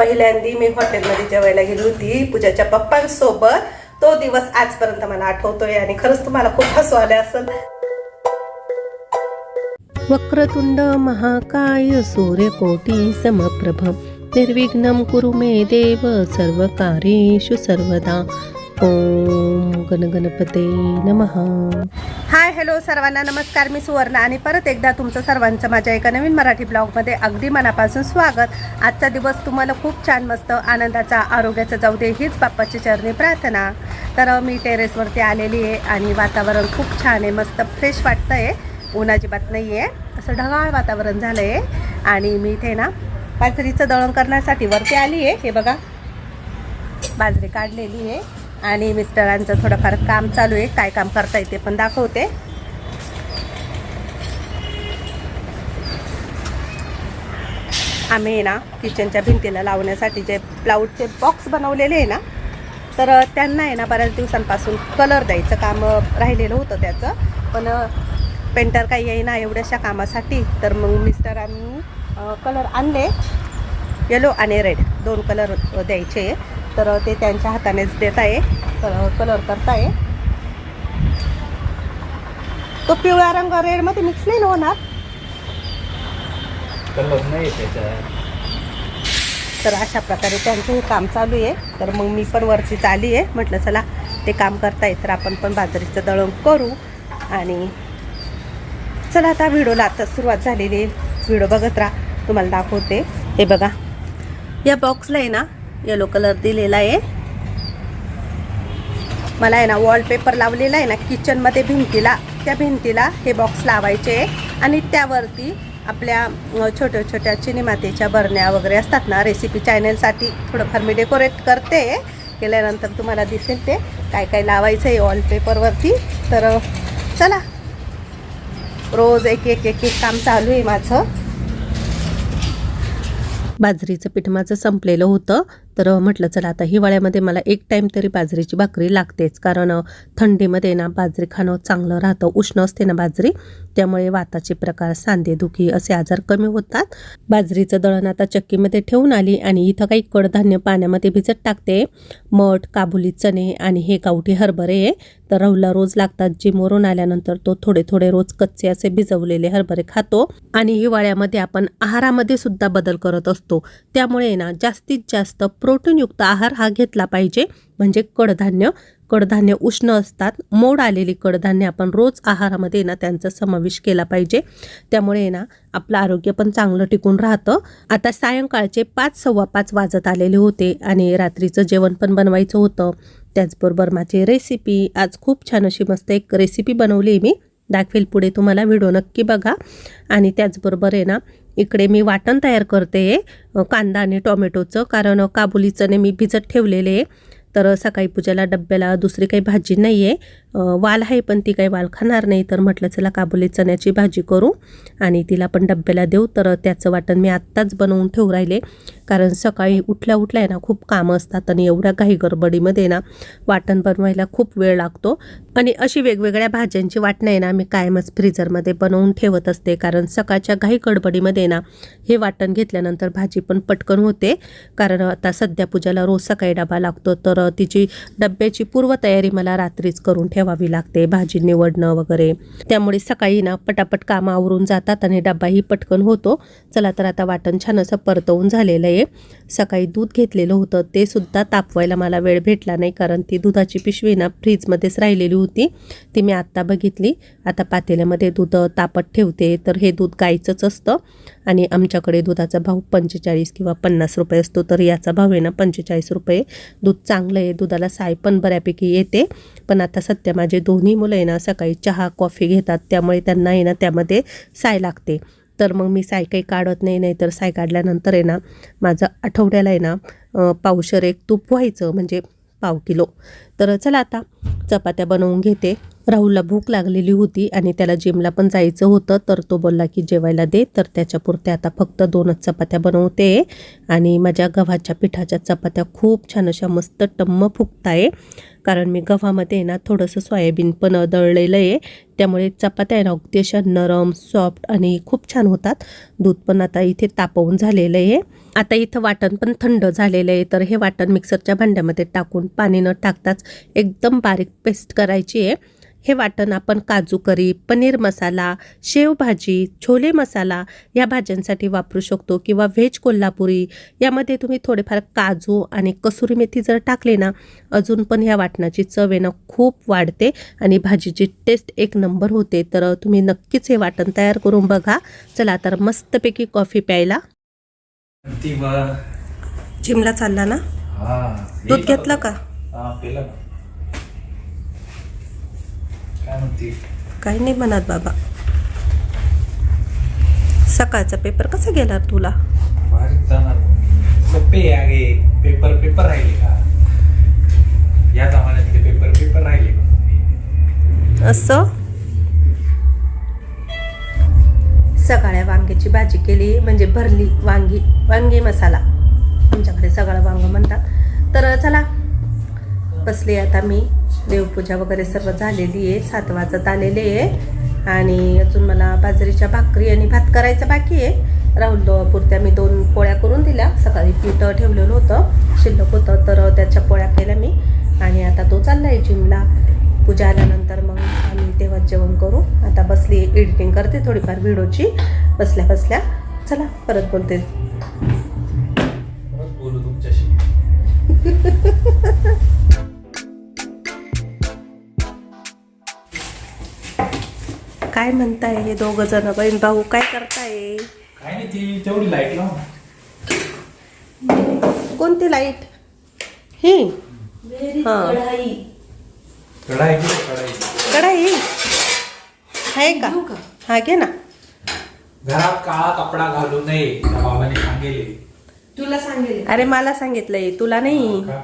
पहिल्यांदी मी हॉटेलमध्ये जेवायला गेली होती पूजाच्या पप्पांसोबत. तो दिवस आजपर्यंत मला आठवतोय आणि खरंच तुम्हाला खूप हसू आले असेल. वक्रतुंड महाकाय सूर्यकोटी समप्रभ. निर्विघ्न कुरु मे देव सर्वकार्येषु सर्वदा. ओम गणगणपते नमः. हाय हॅलो सर्वांना नमस्कार मी सुवर्ण आणि परत एकदा तुमचं सर्वांचं माझ्या एका नवीन मराठी ब्लॉगमध्ये अगदी मनापासून स्वागत. आजचा दिवस तुम्हाला खूप छान मस्त आनंदाचा आरोग्याचा जाऊ दे हीच बाप्पाची चरणी प्रार्थना. तर मी टेरेसवरती आलेली आहे आणि वातावरण खूप छान आहे मस्त फ्रेश वाटतं आहे ऊन अजिबात नाही आहे असं ढगाळ वातावरण झालं आहे आणि मी इथे ना बाजरीचं दळण करण्यासाठी वरती आली आहे हे बघा. बाजरी काढलेली आहे. आणि मिस्टरांचं थोडंफार काम चालू आहे. काय काम करता येते पण दाखवते. आम्ही ना किचनच्या भिंतीला लावण्यासाठी जे प्लाऊडचे बॉक्स बनवलेले आहे ना तर त्यांना आहे ना बऱ्याच दिवसांपासून कलर द्यायचं काम राहिलेलं होतं त्याचं. पण पेंटर काही येईना एवढ्याशा कामासाठी तर मग मिस्टरांनी कलर आणले. येलो आणि रेड दोन कलर द्यायचे. तर ते त्यांच्या हातानेच देत आहे. कलर करताय तो पिवळा रंग रेडमध्ये मिक्स नाही ना होणार? कलर नाही त्याच्यात. तर अशा प्रकारे त्यांचं हे काम चालू आहे. तर मग मी पण वरतीच आली आहे. म्हटलं चला ते काम करताय. तर आपण पण बाजरीचं दळण करू. आणि चला आता व्हिडिओला आता सुरुवात झालेली आहे. व्हिडिओ बघत राहा. तुम्हाला दाखवते. हे बघा. या बॉक्सला आहे ना येलो कलर दिलेला आहे. मला आहे ना वॉलपेपर लावलेला आहे ना किचनमध्ये भिंतीला त्या भिंतीला हे बॉक्स लावायचे आहे. आणि त्यावरती आपल्या छोट्या छोट्या चिनी मातीच्या बरण्या वगैरे असतात ना रेसिपी चॅनलसाठी थोडंफार मी डेकोरेट करते. केल्यानंतर तुम्हाला दिसेल ते काय काय लावायचं आहे वॉलपेपरवरती तर चला. रोज एक एक एक एक काम चालू आहे माझं. बाजरीचं पीठ माझं संपलेलं होतं. तर म्हटलं चला आता हिवाळ्यामध्ये मला एक टाईम तरी बाजरीची भाकरी लागतेच. कारण थंडीमध्ये ना बाजरी खाणं चांगलं राहतं. उष्ण असते ना बाजरी. त्यामुळे वाताचे प्रकार सांधेदुखी असे आजार कमी होतात. बाजरीचं दळण आता चक्कीमध्ये ठेवून आली आणि इथं काही कडधान्य पाण्यामध्ये भिजत टाकते. मठ काबुली चणे आणि हे गावठी हरभरे आहे तर राहुलला रोज लागतात. जिमवरून आल्यानंतर तो थोडे थोडे रोज कच्चे असे भिजवलेले हरभरे खातो आणि हिवाळ्यामध्ये आपण आहारामध्ये सुद्धा बदल करत असतो. त्यामुळे ना जास्तीत जास्त प्रोटीनयुक्त आहार हा घेतला पाहिजे. म्हणजे कडधान्य कडधान्य उष्ण असतात. मोड आलेली कडधान्य आपण रोज आहारामध्ये ना त्यांचा समावेश केला पाहिजे. त्यामुळे ना आपलं आरोग्य पण चांगलं टिकून राहतं. आता सायंकाळचे पाच सव्वा पाच वाजत आलेले होते आणि रात्रीचं जेवण पण बनवायचं होतं. त्याचबरोबर माझी रेसिपी आज खूप छान अशी मस्त एक रेसिपी बनवली मी. दाखवेल पुढे तुम्हाला व्हिडिओ नक्की बघा. आणि त्याचबरोबर आहे ना इकडे मी वाटण तयार करते कांदा आणि टोमॅटोचं. कारण काबुली चणे मी भिजत ठेवलेले आहे. तर सकाळी पूजेला डब्याला दुसरी काही भाजी नाही आहे वाल आहे पण ती काही वाल खाणार नाही. तर म्हटलं चला काबुली चण्याची भाजी करू आणि तिला पण डब्याला देऊ. तर त्याचं वाटण मी आत्ताच बनवून ठेवू राहिले. कारण सकाळी उठल्या उठल्या आहे ना खूप कामं असतात आणि एवढ्या घाई गडबडीमध्ये ना वाटण बनवायला खूप वेळ लागतो. आणि अशी वेगवेगळ्या भाज्यांची वाटणं आहे ना मी कायमच फ्रीजरमध्ये बनवून ठेवत असते. कारण सकाळच्या घाई गडबडीमध्ये ना हे वाटण घेतल्यानंतर भाजी पण पटकन होते. कारण आता सध्या पूजाला रोज सकाळी डबा लागतो. तर तिची डब्याची पूर्वतयारी मला रात्रीच करून ठेवावी लागते भाजी निवडणं वगैरे. त्यामुळे सकाळी ना पटापट कामं आवरून जातात आणि डब्बाही पटकन होतो. चला तर आता वाटण छान असं परतवून झालेलं आहे. सकाळी दूध घेतलेलं होतं ते सुद्धा तापवायला मला वेळ भेटला नाही कारण ती दुधाची पिशवी ना फ्रीजमध्येच राहिलेली होती. ती मी आत्ता बघितली. आता पातेल्यामध्ये दूध तापत ठेवते तर हे दूध गाईचंच असतं. आणि आमच्याकडे दुधाचा भाव पंचेचाळीस किंवा पन्नास रुपये असतो तर याचा भाव आहे ना पंचेचाळीस रुपये. दूध चांगलं आहे दुधाला साय पण बऱ्यापैकी येते. पण आता सध्या माझे दोन्ही मुलं आहे ना सकाळी चहा कॉफी घेतात त्यामुळे त्यांना आहे ना त्यामध्ये साय लागते. तर मग मी साय काही काढत नाही नाही तर साय काढल्यानंतर आहे ना माझं आठवड्याला आहे ना पावशर एक तूप व्हायचं म्हणजे पाव किलो. तर चला आता चपात्या बनवून घेते. राहुलला भूक लागलेली होती आणि त्याला जिमला पण जायचं होतं तर तो बोलला की जेवायला दे. तर त्याच्यापुरते आता फक्त दोनच चपात्या बनवते आणि माझ्या गव्हाच्या पिठाच्या चपात्या खूप छान अशा मस्त टम्म फुगत आहे कारण मी गव्हामध्ये ना थोडंसं सोयाबीन पण दळलेलं आहे. त्यामुळे चपात्या आहे ना अगदी अशा नरम सॉफ्ट आणि खूप छान होतात. दूध पण आता इथे तापवून झालेलं आहे. आता इथं वाटण पण थंड झालेलं आहे. तर हे वाटण मिक्सरच्या भांड्यामध्ये टाकून पाणी न टाकताच एकदम बारीक पेस्ट करायची आहे. हे वाटण आपण काजू करी पनीर मसाला शेवभाजी छोले मसाला या भाज्यांसाठी वापरू शकतो किंवा व्हेज कोल्हापुरी. यामध्ये तुम्ही थोडेफार काजू आणि कसुरी मेथी जर टाकले ना अजून पण ह्या वाटणाची चव आहे ना खूप वाढते आणि भाजीची टेस्ट एक नंबर होते. तर तुम्ही नक्कीच हे वाटण तयार करून बघा. चला तर मस्तपैकी कॉफी प्यायला. जिमला चालला ना? दूध घेतलं का? हा ना. काय म्हणते? काही नाही म्हणत बाबा. सकाळचा पेपर कसा गेला तुला? बाहेर जाणार. सोपे आगे पेपर पेपर राहिले का? या जमान्यात ते पेपर पेपर राहिले का? असं? सकाळ्या वांग्याची भाजी केली म्हणजे भरली वांगी वांगी मसाला. आमच्याकडे सगळं वांग म्हणतात. तर चला बसली आता मी. देवपूजा वगैरे सर्व झालेली आहे. सात वाजत आलेले आहे. आणि अजून मला बाजरीच्या भाकरी आणि भात करायचं बाकी आहे. राहुल पुरत्या मी दोन पोळ्या करून दिल्या. सकाळी पीठ ठेवलेलं होतं. शिल्लक होतं तर त्याच्या पोळ्या केल्या मी. आणि आता तो चाललाय जिमला. पूजा आल्यानंतर मग आम्ही तेव्हा जेवण करू. आता बसली एडिटिंग करते थोडीफार व्हिडिओची. बसल्या बसल्या चला परत बोलते. बोलू तुमच्याशी. काय म्हणताय हे दोघं जण? बहीण भाऊ काय करताय? काय नाही ती तेवढी लाइट लाव ना कोणती लाइट ही. हा. कढाई. घे, कढाई. कढाई? आहे का? हा घे ना. घरात काळा कपडा घालू नये त्या बाबाने सांगेले. तुला सांगेल. अरे मला सांगितलंय तुला नाही. का?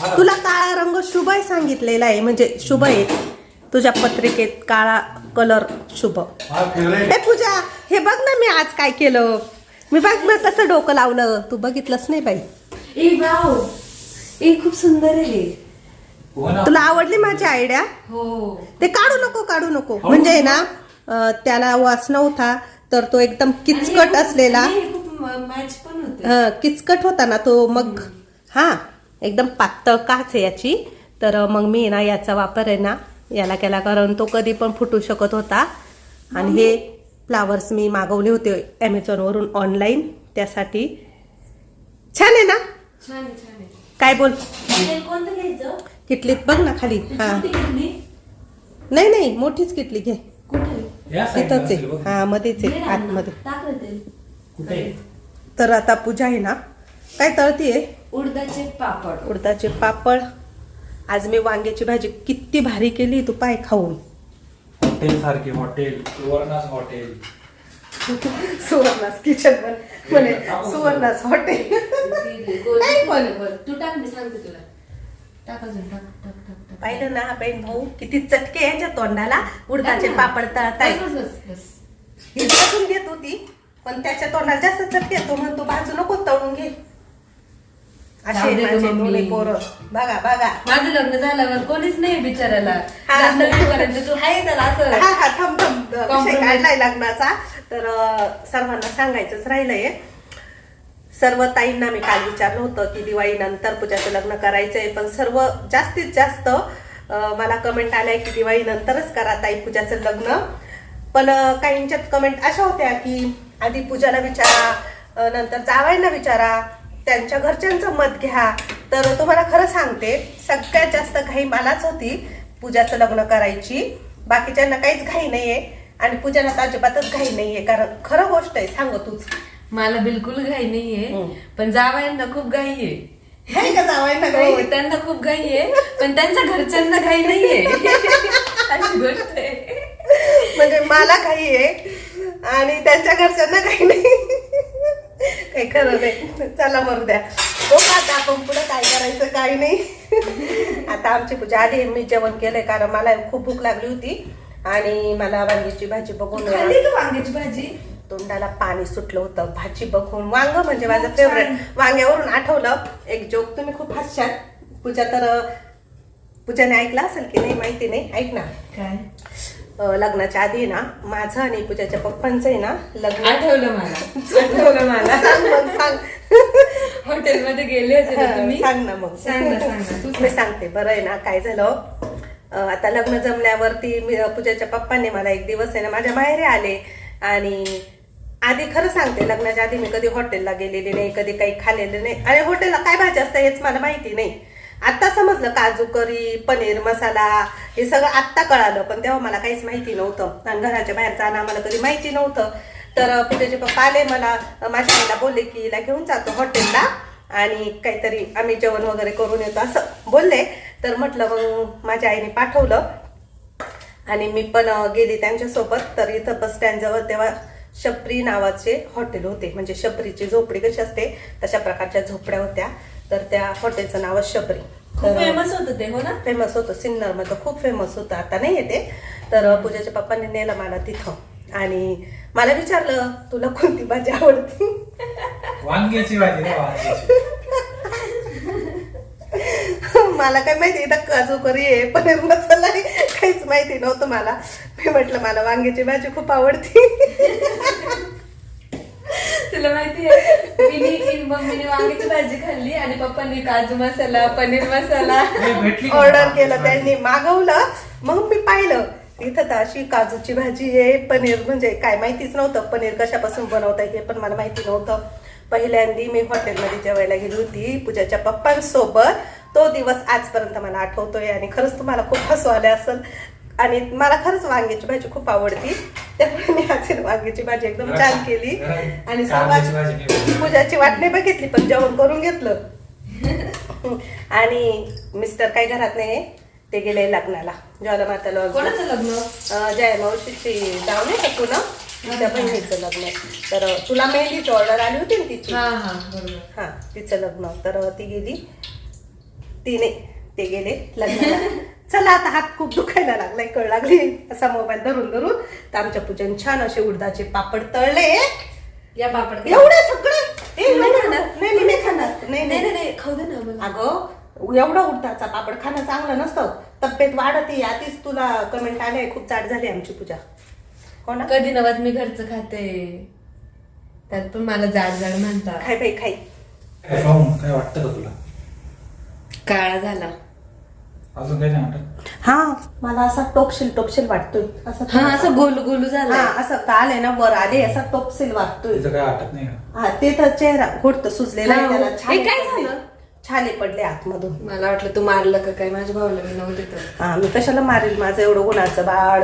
हा, तुला काळा रंग शुभ आहे सांगितलेला आहे म्हणजे शुभ आहे तुझ्या पत्रिकेत काळा कलर शुभ. हा. हे पूजा हे बघ ना मी आज काय केलं. मी बघ ना कसं डोकं लावलं. तू बघितलंच नाही बाई. ए वाव. ए खूप सुंदर आहे हो. तुला आवडली माझी आयडिया हो. ते काढू नको काढू नको. म्हणजे आहे ना अं, त्याला वास नव्हता तर तो एकदम किचकट असलेला. खूप मॅच पण होते. हं, किचकट होता ना तो मग. हा एकदम पातळ काच आहे याची. तर मग मी ना याचा वापर आहे ना याला केला कारण तो कधी पण फुटू शकत होता. आणि हे फ्लावर्स मी मागवले होते ॲमेझॉनवरून ऑनलाईन त्यासाठी. छान आहे ना? काय बोल? तेल कोणतं घ्यायचं? किटलीत बघ ना खाली. हा? नाही नाही मोठीच किटली घे. तिथंच आहे. हा मध्येच आहे. आतमध्ये. तर आता पूजा आहे ना. काय तळतीये? उडदाचे पापड. उडदाचे पापड. आज मी वांग्याची भाजी किती भारी केली तू पाय खाऊन. हॉटेल सारखे hotel Suvarnas hotel Suvarnas kitchen म्हणे सुवर्णास हॉटेल काय बोल बोल. तू टाक मी सांगते तुला. टाक अजून टाक टाक टाक टाक. पाहिलं ना बहीण भाऊ किती चटके यांच्या तोंडाला. उडदाचे पापड तळताय. बस बस बस बस. ही भाजून घेत होती पण त्याच्या तोंडाला जास्त चटके तो म्हणतो भाजू नको तळून घे. जाऊ दे गं माझे मम्मी. दोन्ही पोरं. बघा बघा. माझं लग्न झाल्यावर कोणीच नाही बिचारायला हा. तू त्याला असं. हा हा थांब थांब. विषय Compromise. काढलाय लग्नाचा. तर अं, सर्वांना सांगायचंच राहिलंय. सर्व ताईंना मी काल विचारलं होतं की दिवाळी नंतर पूजाचं लग्न करायचंय पण सर्व जास्तीत जास्त अं, मला कमेंट आल्या की दिवाळी नंतरच करा ताई पूजाचं लग्न. पण अं, काहींच्यात कमेंट अशा होत्या की आधी पूजाला विचारा अं, नंतर जावायला विचारा. त्यांच्या घरच्यांचं मत घ्या. तर तुम्हाला खरं सांगते सगळ्यात जास्त घाई मलाच होती पूजाचं लग्न करायची. बाकीच्यांना काहीच घाई नाहीये आणि पूजाला तर अजिबातच घाई नाहीये. कारण खरं गोष्ट आहे सांग तूच मला बिलकुल घाई नाहीये हम्म. पण जावयांना खूप घाई आहे. आहे का जावायला घाई? त्यांना खूप घाई आहे पण त्यांच्या घरच्यांना घाई नाहीये. अशी गोष्ट आहे. म्हणजे मला काही आहे आणि त्यांच्या घरच्यांना काही नाही. काही खरं नाही. चला मरू द्या. हो का आता आपण पुढे काय करायचं काही नाही. आता आमची पूजा आधी मी जेवण केलंय कारण मला खूप भूक लागली होती. आणि मला वांग्याची भाजी बघून खाल्ली का वांग्याची भाजी? तोंडाला पाणी सुटलं होतं. भाजी बघून वांग म्हणजे माझं फेवरेट. वांग्यावरून आठवलं. एक जोक तुम्ही खूप हसशाल. पूजा तर पूजाने ऐकला असेल की नाही माहिती नाही. ऐक ना. काय? लग्नाच्या आधी ना माझं आणि पूजाच्या पप्पांचं आहे ना लग्न आठवलं मला. आठवलं मला. सांग मग, सांग. हॉटेलमध्ये गेले होते तुम्ही? सांग ना मग. सांग ना सांग मी सांगते बरं आहे ना काय झालं? आता लग्न जमल्यावरती मी पूजाच्या पप्पांनी मला एक दिवस आहे ना माझ्या माहेरी आले. आणि आधी खरं सांगते लग्नाच्या आधी मी कधी हॉटेलला गेलेली नाही कधी काही खाल्लेलं नाही. आणि हॉटेलला काय भाजी असतं हेच मला माहिती नाही. आत्ता समजलं काजू करी पनीर मसाला हे सगळं आत्ता कळालं पण तेव्हा मला काहीच माहिती नव्हतं. आणि घराच्या बाहेर जाणं आम्हाला कधी माहिती नव्हतं. तर पूजेचे पप्पा आले मला माझ्या आईला बोलले की हिला घेऊन जातो हॉटेलला आणि काहीतरी आम्ही जेवण वगैरे करून येतो असं बोलले. तर म्हटलं मग माझ्या आईने पाठवलं आणि मी पण गेली त्यांच्यासोबत. तर इथं बस स्टँडजवळ तेव्हा शपरी नावाचे हॉटेल होते. म्हणजे शपरीची झोपडी कशी असते तशा प्रकारच्या झोपड्या होत्या. तर त्या हॉटेलचं नाव शपरी खूप फेमस होतं ते हो ना? फेमस होतं सिन्नरमध्ये खूप फेमस होतं. आता नाही येते. तर पूजाच्या पप्पांनी नेलं मला तिथं. आणि मला विचारलं तुला कोणती भाजी आवडती? वांग्याची भाजी ना वांग्याची. मला काय माहिती इथं काजू करी आहे पनीर मसाला आहे काहीच माहिती नव्हतं मला. मी म्हटलं मला वांग्याची भाजी खूप आवडती. तुला माहिती आहे मिनी मम्मीने वांग्याची भाजी खाल्ली आणि पप्पांनी काजू मसाला पनीर मसाला भेटली? ऑर्डर केलं त्यांनी मागवलं. मग मी पाहिलं इथं तर अशी काजूची भाजी आहे पनीर म्हणजे काय माहितीच नव्हतं पनीर कशापासून बनवता हे पण मला माहिती नव्हतं. पहिल्यांदी मी हॉटेलमध्ये जेवायला गेली होती पूजाच्या पप्पांसोबत. तो दिवस आजपर्यंत मला आठवतोय आणि खरंच तुम्हाला खूप हसू आले असेल. आणि मला खरंच वांग्याची भाजी खूप आवडती. त्यामुळे मी आज वांग्याची भाजी एकदम छान केली. आणि सर्वात. पूजाची वाट नाही बघितली पण जेवण करून घेतलं. आणि मिस्टर काही घरात नाही ते गेले लग्नाला. ज्वालामाताला कोणाचं लग्न? जय मावशीची जाऊ नाही का पुन्हा? तिच्या बहिणीचं लग्न. आहे. तर तुला मेहंदीची ऑर्डर आली होती ना तिची? हा हा बरोबर. हा तिचं लग्न. तर ती गेली. तिने ते गेले लग्नाला. चला आता हात खूप दुखायला लागलाय कळ लागली. असा मोबाईल धरून धरून तर आमच्या पूजन छान असे उडदाचे पापड तळले. या पापड. एवढे सगळे? नाही खाणार? नाही मी नाही खाणार. नाही नाही. नाही नाही नाही खाऊ दे ना अगं एवढा उडदाचा पापड खाणं चांगलं नसतं. तब्येत वाढते आधीच तुला कमेंट आले खूप चाट झाली आमची पूजा. हो ना कधी नवाज मी घरचं खाते. त्यात पण मला जाड जाड म्हणतात. खाय बाई खाई काय काय वाटतं का तुला? काळा झाला. अजून काय नाही वाटत? हा मला असा टोपशील टोपशील वाटतोय. असं हा असं गोलू गोलू हा झाला असं काल आहे ना वर आले असा टोपशील वाटतोय. तिचं काय वाटत नाही का? हा ते तर चेहरा घोटत सुचलेला आहे हा, त्याला हो. छाले हे काय पडले. झालं? छाले पडले आतमधून. मला वाटलं तू मारलं का काय? माझ्या भावाला मी नव्हते तर. हा मी कशाला मारेल? माझं एवढं गुणाचं बाळ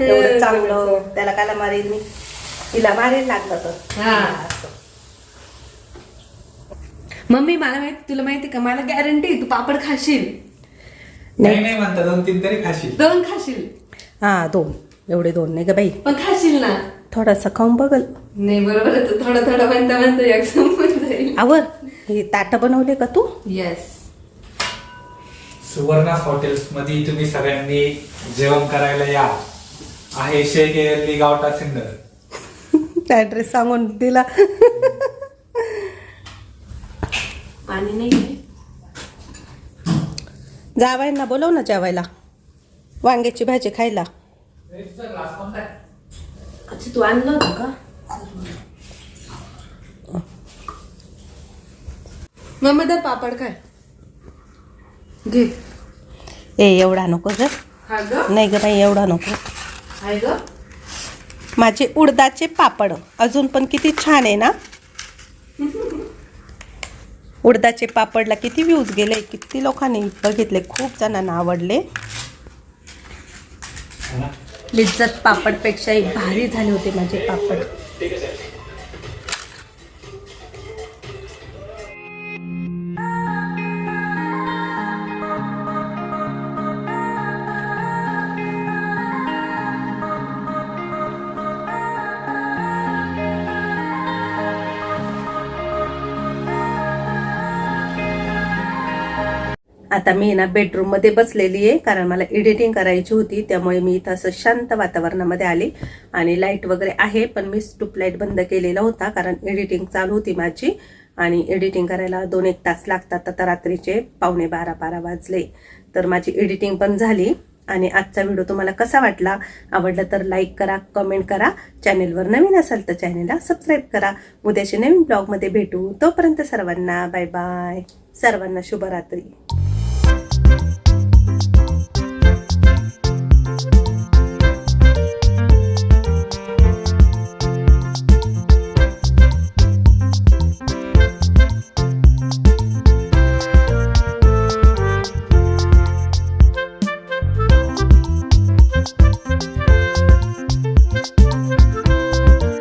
एवढं चांगलं. त्याला कायला मारेल मी? तिला मारेल लागलं तर. हा. असं. मम्मी मला माहिती तुला माहिती का? मला गॅरंटी तू पापड खाशील. नाही. नाही म्हणता दोन तीन तरी खाशील. दोन खाशील. हा दोन. एवढे दोन नाही ग बाई? पण खाशील ना. थोडासा खाऊन बघल. नाही बरोबर आहे, तू थोडं थोडं म्हणता म्हणता एक संपून जाईल आवर. हे ताट बनवले का तू? येस सुवर्णा हॉटेल्समध्ये तुम्ही सगळ्यांनी जेवण करायला या. आहे शेख एअरली गावटा सिंदर ऍड्रेस सांगून दिला. पाणी नाही जावायला बोलव ना जेवायला. वांग्याची भाजी खायला. अच्छा तू आणलं होतं का? मम्मी पापड काय घे. ए एवढा नको ग. हा ग? नाही ग बाई एवढा नको. आहे ग? माझे उडदाचे पापड अजून पण किती छान आहे ना? उडदाचे पापडला किती व्ह्यूज गेले किती लोकांनी बघितले खूप जणांना आवडले. लिज्जत पापडपेक्षाही भारी झाले होते माझे पापड. आता मी ना बेडरूममध्ये बसलेली आहे कारण मला एडिटिंग करायची होती त्यामुळे मी इथं असं शांत वातावरणामध्ये आले. आणि लाइट वगैरे आहे पण मी स्टूप लाइट बंद केलेला होता कारण एडिटिंग चालू होती माझी. आणि एडिटिंग करायला दोन एक तास लागतात आता रात्रीचे पावणे बारा बारा वाजले. तर माझी एडिटिंग पण झाली. आणि आजचा व्हिडिओ तुम्हाला कसा वाटला? आवडला तर लाईक करा कमेंट करा. चॅनेलवर नवीन असाल तर चॅनेलला सबस्क्राईब करा. उद्याच्या नवीन ब्लॉगमध्ये भेटू. तोपर्यंत सर्वांना बाय बाय सर्वांना शुभरात्री.